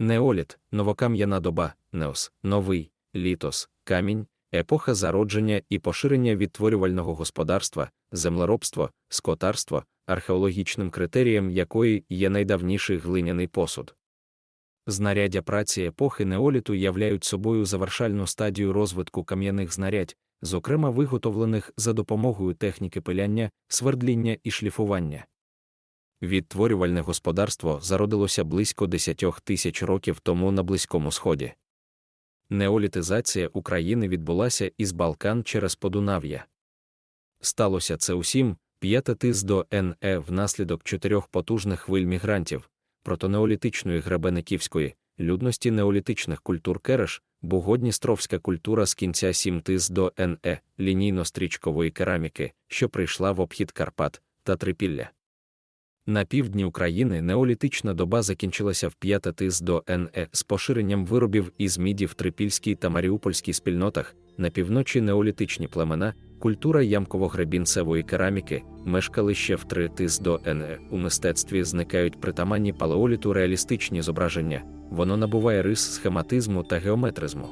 Неоліт, новокам'яна доба, неос, новий, літос, камінь, епоха зародження і поширення відтворювального господарства, землеробство, скотарство, археологічним критерієм якої є найдавніший глиняний посуд. Знаряддя праці епохи неоліту являють собою завершальну стадію розвитку кам'яних знарядь, зокрема виготовлених за допомогою техніки пиляння, свердління і шліфування. Відтворювальне господарство зародилося близько 10 тисяч років тому на Близькому Сході. Неолітизація України відбулася із Балкан через Подунав'я. Сталося це усім 5 тис до НЕ внаслідок чотирьох потужних хвиль мігрантів, протонеолітичної гребениківської, людності неолітичних культур Кереш, бугодністровська культура з кінця 7 тис до НЕ, лінійно-стрічкової кераміки, що прийшла в обхід Карпат та Трипілля. На півдні України неолітична доба закінчилася в 5 тис до НЕ з поширенням виробів із міді в Трипільській та Маріупольській спільнотах, на півночі неолітичні племена, культура ямково-гребінцевої кераміки, мешкали ще в 3 тис до НЕ. У мистецтві зникають притаманні палеоліту реалістичні зображення, воно набуває рис схематизму та геометризму.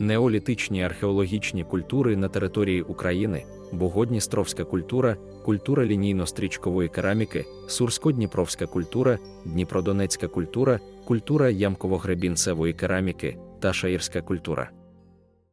Неолітичні археологічні культури на території України, Богодністровська культура, культура лінійно-стрічкової кераміки, Сурсько-Дніпровська культура, Дніпродонецька культура, культура ямково-гребінцевої кераміки та шаїрська культура.